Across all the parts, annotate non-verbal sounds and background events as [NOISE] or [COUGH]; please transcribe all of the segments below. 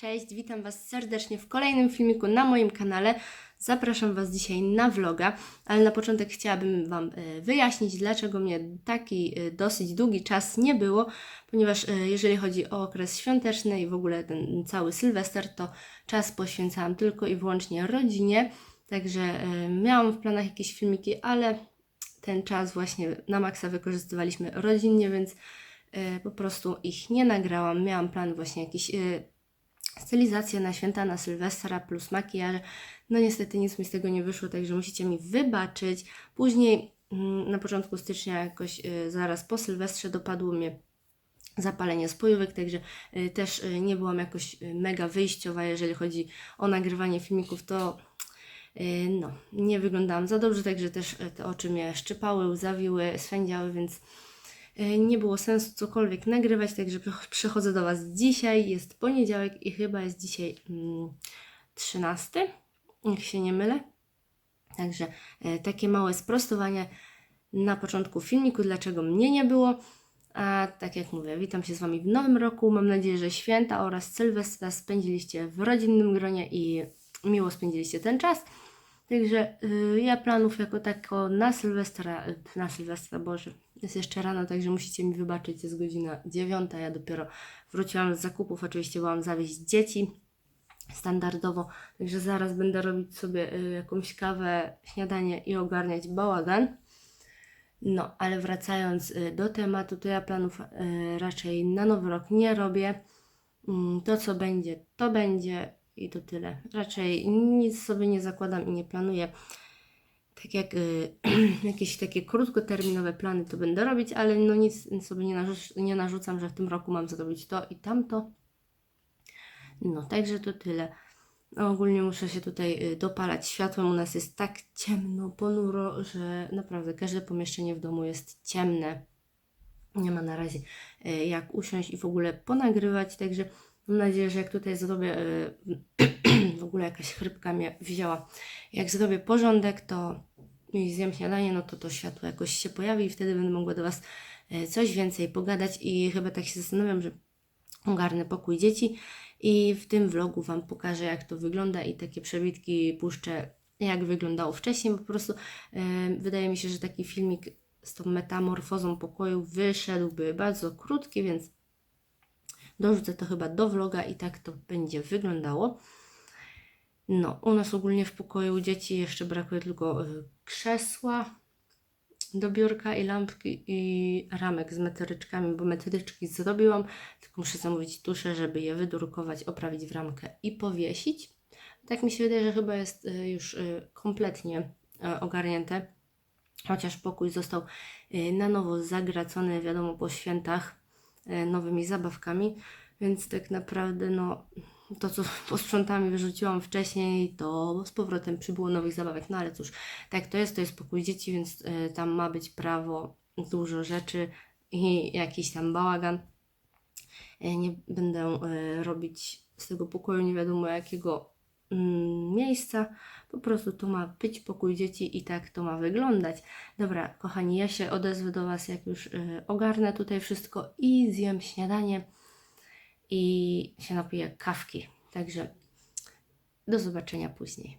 Cześć, witam Was serdecznie w kolejnym filmiku na moim kanale. Zapraszam Was dzisiaj na vloga, ale na początek chciałabym Wam e, wyjaśnić, dlaczego mnie taki e, dosyć długi czas nie było, ponieważ e, jeżeli chodzi o okres świąteczny i w ogóle ten cały Sylwester, to czas poświęcałam tylko i wyłącznie rodzinie, także miałam w planach jakieś filmiki, ale ten czas właśnie na maksa wykorzystywaliśmy rodzinnie, więc po prostu ich nie nagrałam. Miałam plan właśnie jakiś stylizację na święta, na Sylwestra plus makijaż. No niestety nic mi z tego nie wyszło, także musicie mi wybaczyć. Później mm, na początku stycznia jakoś y, zaraz po Sylwestrze dopadło mnie zapalenie spojówek, także y, też y, nie byłam jakoś mega wyjściowa, jeżeli chodzi o nagrywanie filmików, to no, nie wyglądałam za dobrze, także też te oczy mnie szczypały, łzawiły, swędziały, więc nie było sensu cokolwiek nagrywać, także przy- przychodzę do Was dzisiaj. Jest poniedziałek i chyba jest dzisiaj mm, 13, jak się nie mylę. Także e, takie małe sprostowanie na początku filmiku, dlaczego mnie nie było. A tak jak mówię, witam się z Wami w nowym roku. Mam nadzieję, że święta oraz Sylwestra spędziliście w rodzinnym gronie i miło spędziliście ten czas. Także y, ja planów jako tako na Sylwestra, na Sylwestra, Boże, jest jeszcze rano, także musicie mi wybaczyć, jest godzina dziewiąta, ja dopiero wróciłam z zakupów, oczywiście byłam zawieźć dzieci standardowo, także zaraz będę robić sobie y, jakąś kawę, śniadanie i ogarniać bałagan. No, ale wracając y, do tematu, to ja planów y, raczej na nowy rok nie robię. Mm, To, co będzie, to będzie i to tyle. Raczej nic sobie nie zakładam i nie planuję. Tak jak y, [CLEARS THROAT] jakieś takie krótkoterminowe plany to będę robić, ale no nic sobie nie, narzuc- nie narzucam, że w tym roku mam zrobić to i tamto. No, także to tyle. Ogólnie muszę się tutaj y, dopalać światłem. U nas jest tak ciemno, ponuro, że naprawdę każde pomieszczenie w domu jest ciemne. Nie ma na razie y, jak usiąść i w ogóle ponagrywać, także mam nadzieję, że jak tutaj zrobię, y, [CLEARS THROAT] w ogóle jakaś chrypka mnie wzięła, jak zrobię porządek, to zjem śniadanie, no to to światło jakoś się pojawi i wtedy będę mogła do Was y, coś więcej pogadać i chyba tak się zastanawiam, że ogarnę pokój dzieci i w tym vlogu Wam pokażę, jak to wygląda i takie przebitki puszczę, jak wyglądało wcześniej. Po prostu e, wydaje mi się, że taki filmik z tą metamorfozą pokoju wyszedłby bardzo krótki, więc dorzucę to chyba do vloga i tak to będzie wyglądało. No, u nas ogólnie w pokoju dzieci jeszcze brakuje tylko e, krzesła, do biurka i lampki i ramek z meteryczkami, bo meteryczki zrobiłam, tylko muszę zamówić tusze, żeby je wydrukować, oprawić w ramkę i powiesić. Tak mi się wydaje, że chyba jest y, już y, kompletnie y, ogarnięte, chociaż pokój został y, na nowo zagracony, wiadomo, po świętach y, nowymi zabawkami, więc tak naprawdę no to, co posprzątałam i wyrzuciłam wcześniej, to z powrotem przybyło nowych zabawek. No ale cóż, tak to jest, to jest pokój dzieci, więc y, tam ma być prawo dużo rzeczy i jakiś tam bałagan. Y, nie będę y, robić z tego pokoju nie wiadomo jakiego mm, miejsca. Po prostu to ma być pokój dzieci i tak to ma wyglądać. Dobra, kochani, ja się odezwę do Was, jak już y, ogarnę tutaj wszystko i zjem śniadanie i się napiję kawki. Także do zobaczenia później.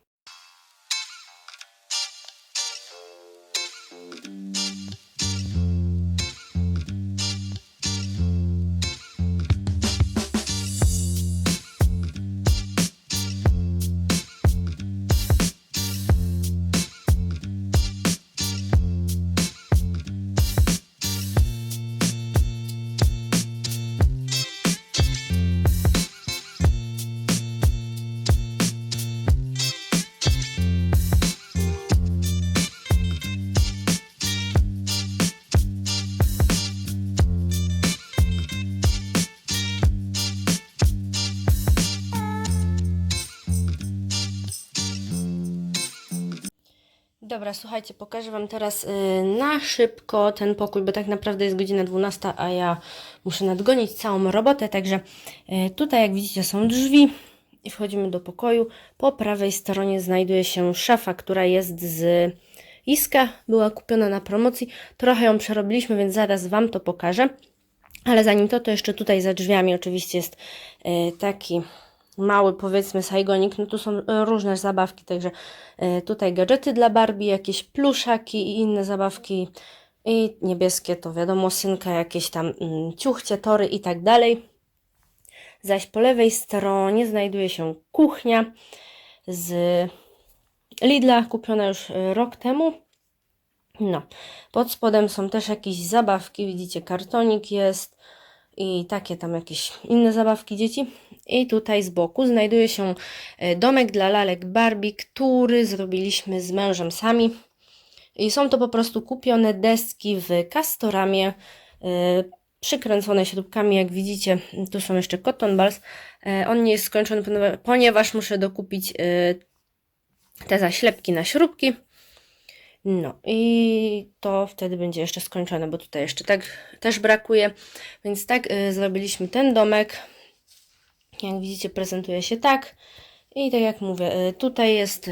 Dobra, słuchajcie, pokażę Wam teraz y, na szybko ten pokój, bo tak naprawdę jest godzina 12, a ja muszę nadgonić całą robotę, także y, tutaj jak widzicie są drzwi i wchodzimy do pokoju. Po prawej stronie znajduje się szafa, która jest z Iska, była kupiona na promocji. Trochę ją przerobiliśmy, więc zaraz Wam to pokażę. Ale zanim to, to jeszcze tutaj za drzwiami oczywiście jest y, taki mały powiedzmy sajgonik, no tu są e, różne zabawki, także e, tutaj gadżety dla Barbie, jakieś pluszaki i inne zabawki i niebieskie to wiadomo, synka, jakieś tam mm, ciuchcie, tory i tak dalej. Zaś po lewej stronie znajduje się kuchnia z Lidla, kupiona już e, rok temu. No, pod spodem są też jakieś zabawki, widzicie, kartonik jest i takie tam jakieś inne zabawki dzieci. I tutaj z boku znajduje się e, domek dla lalek Barbie, który zrobiliśmy z mężem sami. I są to po prostu kupione deski w Castoramie, e, przykręcone śrubkami, jak widzicie. Tu są jeszcze cotton balls. E, On nie jest skończony, poniewa- ponieważ muszę dokupić te zaślepki na śrubki. No i to wtedy będzie jeszcze skończone, bo tutaj jeszcze tak też brakuje. Więc tak y, zrobiliśmy ten domek. Jak widzicie, prezentuje się tak. I tak jak mówię, y, tutaj jest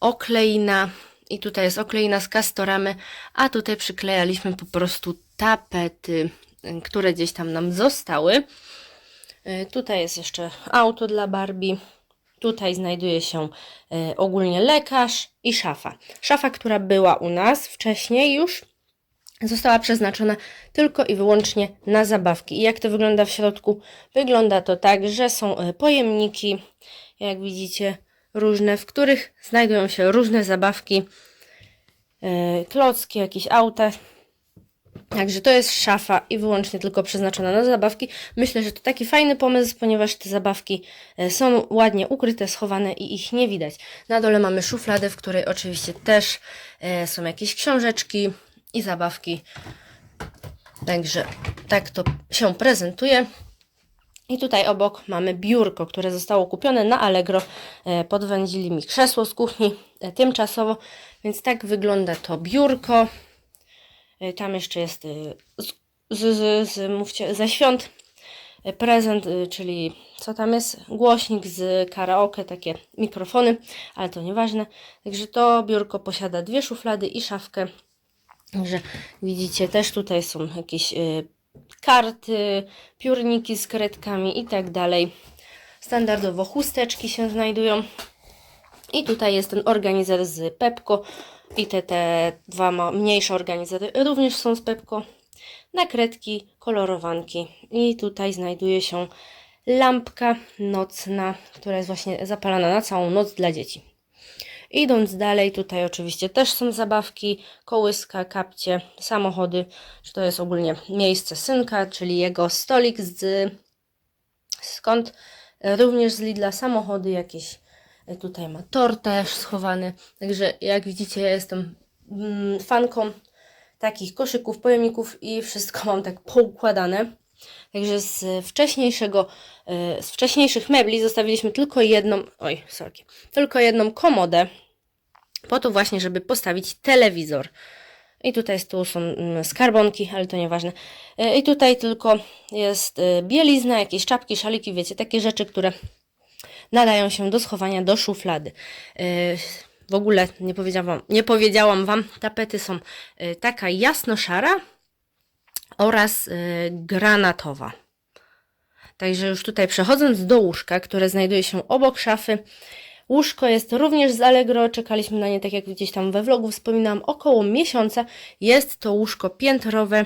okleina i tutaj jest okleina z kastoramy, a tutaj przyklejaliśmy po prostu tapety, y, które gdzieś tam nam zostały. Y, Tutaj jest jeszcze auto dla Barbie. Tutaj znajduje się e, ogólnie lekarz i szafa. Szafa, która była u nas wcześniej już, została przeznaczona tylko i wyłącznie na zabawki. I jak to wygląda w środku? Wygląda to tak, że są e, pojemniki, jak widzicie, różne, w których znajdują się różne zabawki, e, klocki, jakieś auta. Także to jest szafa i wyłącznie tylko przeznaczona na zabawki. Myślę, że to taki fajny pomysł, ponieważ te zabawki e, są ładnie ukryte, schowane i ich nie widać. Na dole mamy szufladę, w której oczywiście też e, są jakieś książeczki i zabawki. Także tak to się prezentuje. I tutaj obok mamy biurko, które zostało kupione na Allegro. E, Podwędzili mi krzesło z kuchni tymczasowo, więc tak wygląda to biurko. E, Tam jeszcze jest y, z, z, z, mówcie, ze świąt e, prezent, czyli co tam jest? Głośnik z karaoke, takie mikrofony, ale to nieważne. Także to biurko posiada dwie szuflady i szafkę. Także widzicie, też tutaj są jakieś karty, piórniki z kredkami i tak dalej. Standardowo chusteczki się znajdują. I tutaj jest ten organizer z Pepko. I te, te dwa mniejsze organizery również są z Pepko. Nakredki, kolorowanki. I tutaj znajduje się lampka nocna, która jest właśnie zapalana na całą noc dla dzieci. Idąc dalej, tutaj oczywiście też są zabawki, kołyska, kapcie, samochody, czy to jest ogólnie miejsce synka, czyli jego stolik z skąd również z Lidla samochody jakieś. E, Tutaj ma tor też schowany. Także jak widzicie, ja jestem mm, fanką takich koszyków, pojemników i wszystko mam tak poukładane. Także z wcześniejszego, e, z wcześniejszych mebli zostawiliśmy tylko jedną, oj, sorki, tylko jedną komodę, po to właśnie, żeby postawić telewizor. I tutaj z tyłu są mm, skarbonki, ale to nieważne. E, I tutaj tylko jest bielizna, jakieś czapki, szaliki, wiecie, takie rzeczy, które nadają się do schowania do szuflady. E, W ogóle nie powiedziałam, nie powiedziałam Wam, tapety są e, taka jasno-szara oraz e, granatowa. Także już tutaj przechodząc do łóżka, które znajduje się obok szafy, łóżko jest również z Allegro, czekaliśmy na nie, tak jak gdzieś tam we vlogu wspominałam, około miesiąca. Jest to łóżko piętrowe,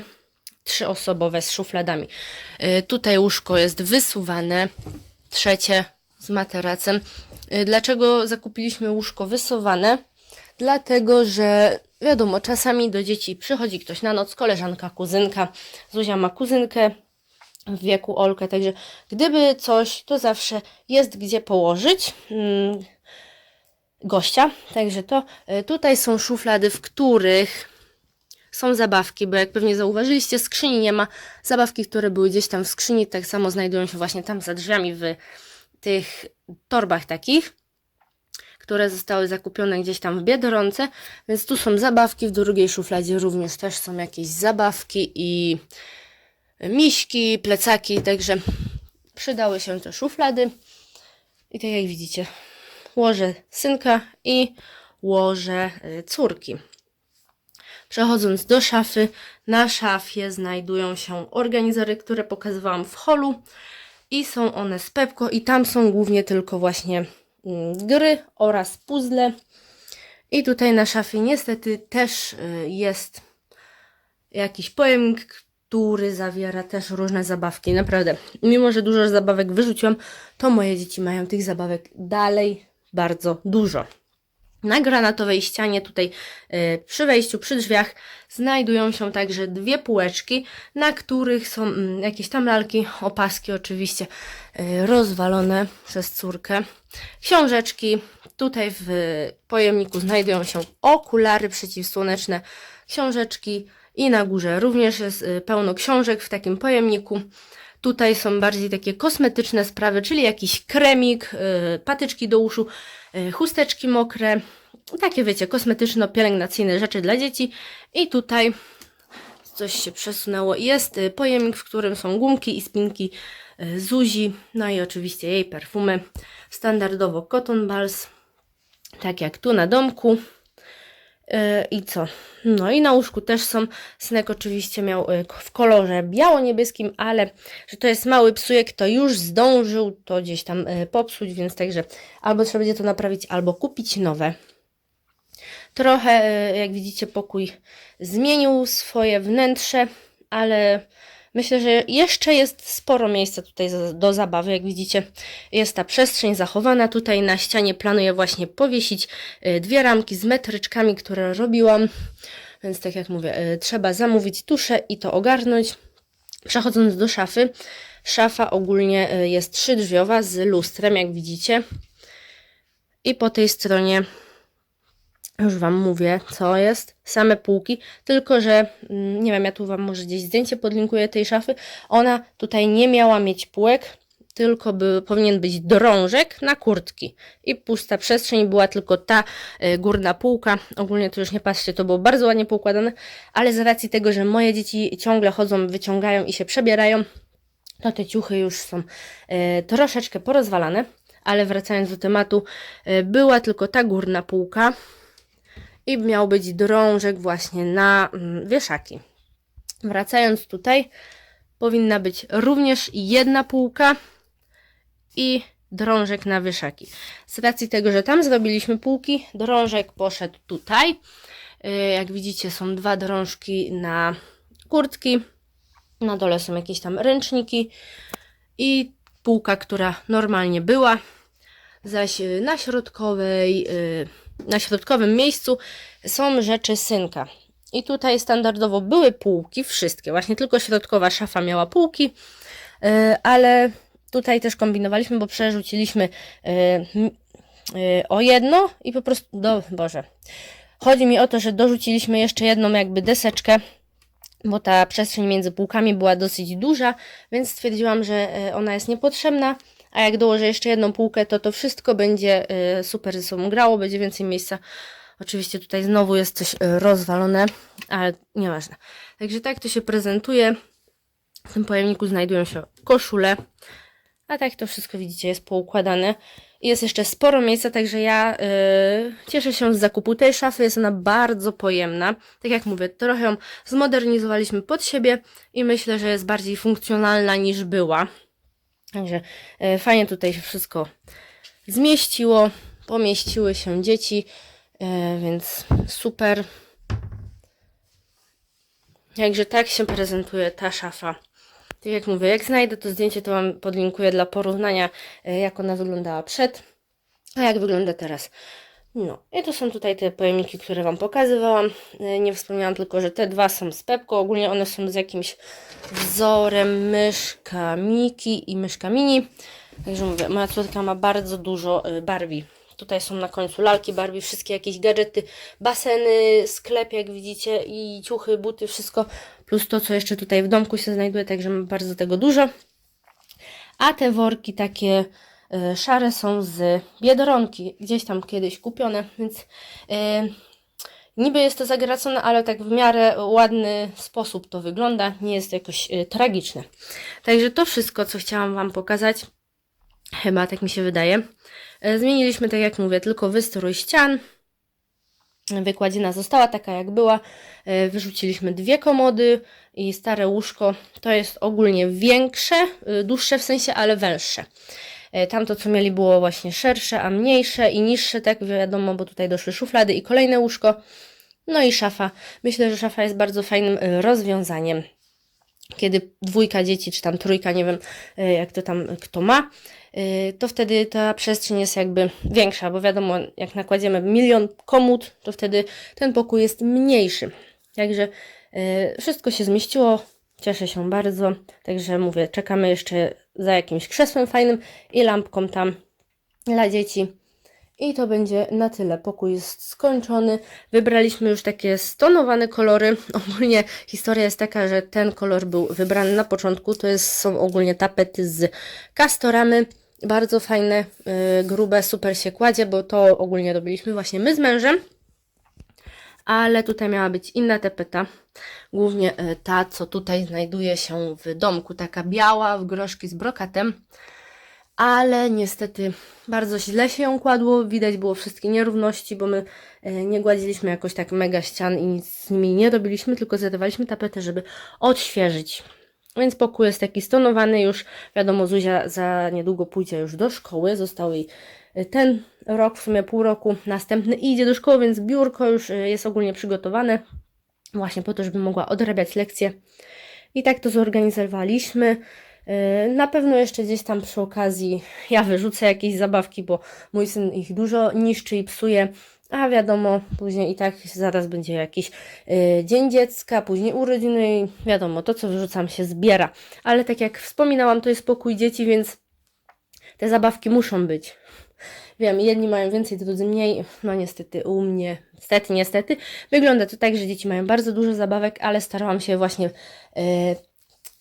trzyosobowe z szufladami. Tutaj łóżko jest wysuwane, trzecie z materacem. Y, Dlaczego zakupiliśmy łóżko wysuwane? Dlatego, że wiadomo, czasami do dzieci przychodzi ktoś na noc, koleżanka, kuzynka. Zuzia ma kuzynkę w wieku Olkę, także gdyby coś, to zawsze jest gdzie położyć mm, gościa. Także to y, tutaj są szuflady, w których są zabawki, bo jak pewnie zauważyliście, skrzyni nie ma. Zabawki, które były gdzieś tam w skrzyni, tak samo znajdują się właśnie tam za drzwiami w tych torbach takich, które zostały zakupione gdzieś tam w Biedronce. Więc tu są zabawki, w drugiej szufladzie również też są jakieś zabawki i miśki, plecaki, także przydały się te szuflady. I tak jak widzicie, łoże synka i łoże y, córki. Przechodząc do szafy, na szafie znajdują się organizory, które pokazywałam w holu i są one z Pepko i tam są głównie tylko właśnie mm, gry oraz puzzle. I tutaj na szafie niestety też y, jest jakiś pojemnik, który zawiera też różne zabawki. Naprawdę, mimo że dużo zabawek wyrzuciłam, to moje dzieci mają tych zabawek dalej bardzo dużo. Na granatowej ścianie tutaj y, przy wejściu, przy drzwiach znajdują się także dwie półeczki, na których są mm, jakieś tam lalki, opaski oczywiście y, rozwalone przez córkę, książeczki. Tutaj w pojemniku znajdują się okulary przeciwsłoneczne, książeczki i na górze również jest y, pełno książek w takim pojemniku. Tutaj są bardziej takie kosmetyczne sprawy, czyli jakiś kremik, y, patyczki do uszu, y, chusteczki mokre, takie wiecie, kosmetyczno-pielęgnacyjne rzeczy dla dzieci. I tutaj coś się przesunęło. Jest y, pojemnik, w którym są gumki i spinki Zuzi, no i oczywiście jej perfumy. Standardowo Cotton Balls, tak jak tu na domku. Yy, I co? No i na łóżku też są. Synek oczywiście miał yy, w kolorze biało-niebieskim, ale że to jest mały psujek, to już zdążył to gdzieś tam yy, popsuć, więc także albo trzeba będzie to naprawić, albo kupić nowe. Trochę, jak widzicie, pokój zmienił swoje wnętrze, ale myślę, że jeszcze jest sporo miejsca tutaj do zabawy. Jak widzicie, jest ta przestrzeń zachowana. Tutaj na ścianie planuję właśnie powiesić y, dwie ramki z metryczkami, które robiłam. Więc tak jak mówię, y, trzeba zamówić tuszę i to ogarnąć. Przechodząc do szafy. Szafa ogólnie y, jest trzydrzwiowa z lustrem, jak widzicie. I po tej stronie już Wam mówię, co jest. Same półki, tylko że mm, nie wiem, ja tu Wam może gdzieś zdjęcie podlinkuję tej szafy. Ona tutaj nie miała mieć półek, tylko by, powinien być drążek na kurtki. I pusta przestrzeń, była tylko ta y, górna półka. Ogólnie to już nie patrzcie, to było bardzo ładnie poukładane, ale z racji tego, że moje dzieci ciągle chodzą, wyciągają i się przebierają, to te ciuchy już są y, troszeczkę porozwalane. Ale wracając do tematu, y, była tylko ta górna półka i miał być drążek właśnie na mm, wieszaki. Wracając tutaj, powinna być również jedna półka i drążek na wieszaki. Z racji tego, że tam zrobiliśmy półki, drążek poszedł tutaj. Yy, Jak widzicie, są dwa drążki na kurtki. Na dole są jakieś tam ręczniki i półka, która normalnie była. Zaś y, na środkowej, y, na środkowym miejscu są rzeczy synka. I tutaj standardowo były półki, wszystkie, właśnie tylko środkowa szafa miała półki, y, ale tutaj też kombinowaliśmy, bo przerzuciliśmy m- y, o jedno i po prostu, do, Boże, chodzi mi o to, że dorzuciliśmy jeszcze jedną jakby deseczkę, bo ta przestrzeń między półkami była dosyć duża, więc stwierdziłam, że e, ona jest niepotrzebna, a jak dołożę jeszcze jedną półkę, to to wszystko będzie e, super ze sobą grało, będzie więcej miejsca. Oczywiście tutaj znowu jest coś e, rozwalone, ale nieważne. Także tak to się prezentuje. W tym pojemniku znajdują się koszule, a tak to wszystko widzicie jest poukładane. Jest jeszcze sporo miejsca, także ja yy, cieszę się z zakupu tej szafy. Jest ona bardzo pojemna. Tak jak mówię, trochę ją zmodernizowaliśmy pod siebie i myślę, że jest bardziej funkcjonalna niż była. Także yy, fajnie tutaj się wszystko zmieściło. Pomieściły się dzieci, yy, więc super. Także tak się prezentuje ta szafa. Tak jak mówię, jak znajdę to zdjęcie, to Wam podlinkuję dla porównania, e, jak ona wyglądała przed, a jak wygląda teraz. No, i to są tutaj te pojemniki, które Wam pokazywałam. E, Nie wspomniałam tylko, że te dwa są z Pepko. Ogólnie one są z jakimś wzorem myszka Miki i myszka Mini. Także mówię, moja córka ma bardzo dużo e, Barbie. Tutaj są na końcu lalki Barbie, wszystkie jakieś gadżety, baseny, sklep jak widzicie i ciuchy, buty, wszystko. Plus to, co jeszcze tutaj w domku się znajduje, także mam bardzo tego dużo. A te worki takie szare są z Biedronki, gdzieś tam kiedyś kupione, więc e, niby jest to zagracone, ale tak w miarę ładny sposób to wygląda, nie jest jakoś e, tragiczne. Także to wszystko, co chciałam Wam pokazać, chyba tak mi się wydaje. Zmieniliśmy, tak jak mówię, tylko wystrój ścian. Wykładzina została taka jak była. Wyrzuciliśmy dwie komody i stare łóżko. To jest ogólnie większe, y, dłuższe w sensie, ale węższe. E, Tamto, co mieli, było właśnie szersze, a mniejsze i niższe, tak wiadomo, bo tutaj doszły szuflady i kolejne łóżko. No i szafa. Myślę, że szafa jest bardzo fajnym y, rozwiązaniem. Kiedy dwójka dzieci, czy tam trójka, nie wiem, y, jak to tam kto ma, to wtedy ta przestrzeń jest jakby większa, bo wiadomo, jak nakładziemy milion komód, to wtedy ten pokój jest mniejszy. Także wszystko się zmieściło, cieszę się bardzo. Także mówię, czekamy jeszcze za jakimś krzesłem fajnym i lampką tam dla dzieci. I to będzie na tyle. Pokój jest skończony. Wybraliśmy już takie stonowane kolory. [LAUGHS] Ogólnie historia jest taka, że ten kolor był wybrany na początku. To jest, są ogólnie tapety z kastoramy. Bardzo fajne, yy, grube, super się kładzie, bo to ogólnie robiliśmy właśnie my z mężem. Ale tutaj miała być inna tapeta. Głównie y, ta, co tutaj znajduje się w domku. Taka biała, w groszki z brokatem ale niestety bardzo źle się ją kładło. Widać było wszystkie nierówności, bo my e, nie gładziliśmy jakoś tak mega ścian i nic z nimi nie robiliśmy, tylko zadawaliśmy tapetę, żeby odświeżyć. Więc pokój jest taki stonowany już. Wiadomo, Zuzia za niedługo pójdzie już do szkoły. Został jej e, ten rok, w sumie pół roku, następny idzie do szkoły, więc biurko już e, jest ogólnie przygotowane. Właśnie po to, żeby mogła odrabiać lekcje. I tak to zorganizowaliśmy. Yy, Na pewno jeszcze gdzieś tam przy okazji ja wyrzucę jakieś zabawki, bo mój syn ich dużo niszczy i psuje. A wiadomo, później i tak zaraz będzie jakiś yy, dzień dziecka, później urodziny i wiadomo, to co wyrzucam się zbiera. Ale tak jak wspominałam, to jest pokój dzieci, więc te zabawki muszą być. Wiem, jedni mają więcej, drudzy mniej. No niestety u mnie, niestety, niestety. Wygląda to tak, że dzieci mają bardzo dużo zabawek, ale starałam się właśnie yy,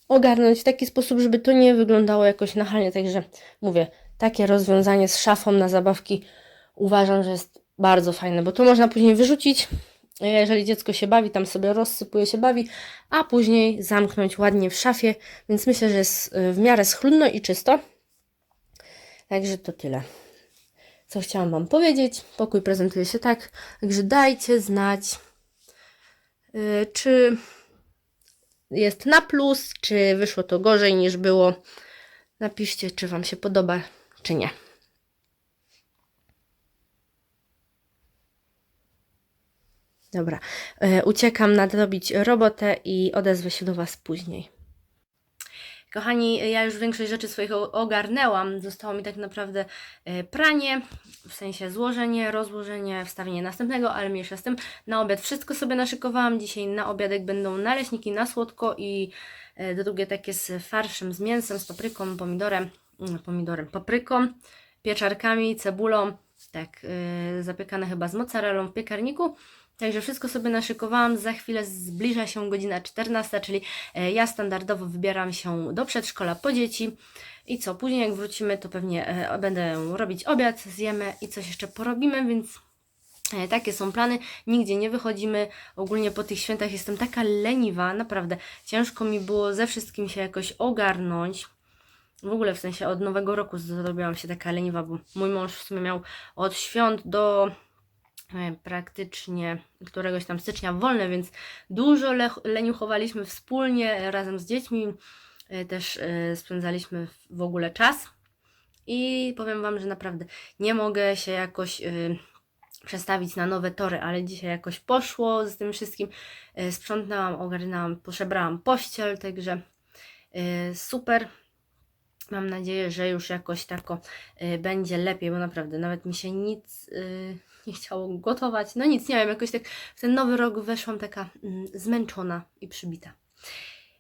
ogarnąć w taki sposób, żeby to nie wyglądało jakoś nachalnie. Także mówię, takie rozwiązanie z szafą na zabawki uważam, że jest bardzo fajne, bo to można później wyrzucić, jeżeli dziecko się bawi, tam sobie rozsypuje się bawi, a później zamknąć ładnie w szafie, więc myślę, że jest y, w miarę schludno i czysto. Także to tyle. Co chciałam Wam powiedzieć. Pokój prezentuje się tak, także dajcie znać, yy, czy jest na plus, czy wyszło to gorzej niż było. Napiszcie, czy Wam się podoba, czy nie. Dobra, e, uciekam nadrobić robotę i odezwę się do Was później. Kochani, ja już większość rzeczy swoich ogarnęłam. Zostało mi tak naprawdę e, pranie, w sensie złożenie, rozłożenie, wstawienie następnego, ale mniejsza z tym. Na obiad wszystko sobie naszykowałam. Dzisiaj na obiadek będą naleśniki na słodko i e, drugie takie z farszem, z mięsem, z papryką, pomidorem, mm, pomidorem, papryką, pieczarkami, cebulą, tak, zapiekane chyba z mozzarellą w piekarniku. Także wszystko sobie naszykowałam. Za chwilę zbliża się godzina 14, czyli e, ja standardowo wybieram się do przedszkola po dzieci. I co, później jak wrócimy, to pewnie e, będę robić obiad, zjemy i coś jeszcze porobimy, więc e, takie są plany. Nigdzie nie wychodzimy. Ogólnie po tych świętach jestem taka leniwa, naprawdę. Ciężko mi było ze wszystkim się jakoś ogarnąć. W ogóle w sensie od nowego roku zrobiłam się taka leniwa, bo mój mąż w sumie miał od świąt do praktycznie któregoś tam stycznia wolne, więc dużo le- leniuchowaliśmy wspólnie razem z dziećmi. E, Też e, spędzaliśmy w- ogóle czas. I powiem Wam, że naprawdę nie mogę się jakoś e, przestawić na nowe tory, ale dzisiaj jakoś poszło z tym wszystkim. E, Sprzątnęłam, ogarnęłam, poszebrałam pościel, także e, super. Mam nadzieję, że już jakoś tako będzie lepiej, bo naprawdę nawet mi się nic nie chciało gotować. No nic, nie wiem, jakoś tak w ten nowy rok weszłam taka mm, zmęczona i przybita.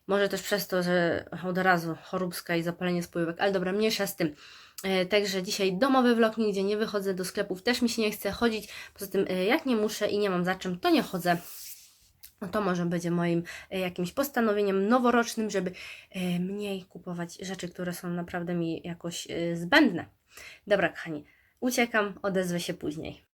Może też przez to, że od razu choróbska i zapalenie spojówek, ale dobra, mniejsza z tym. E, Także dzisiaj domowy vlog, nigdzie nie wychodzę do sklepów, też mi się nie chce chodzić. Poza tym, e, jak nie muszę i nie mam za czym, to nie chodzę. No to może będzie moim e, jakimś postanowieniem noworocznym, żeby mniej kupować rzeczy, które są naprawdę mi jakoś zbędne. Dobra, kochani, uciekam, odezwę się później.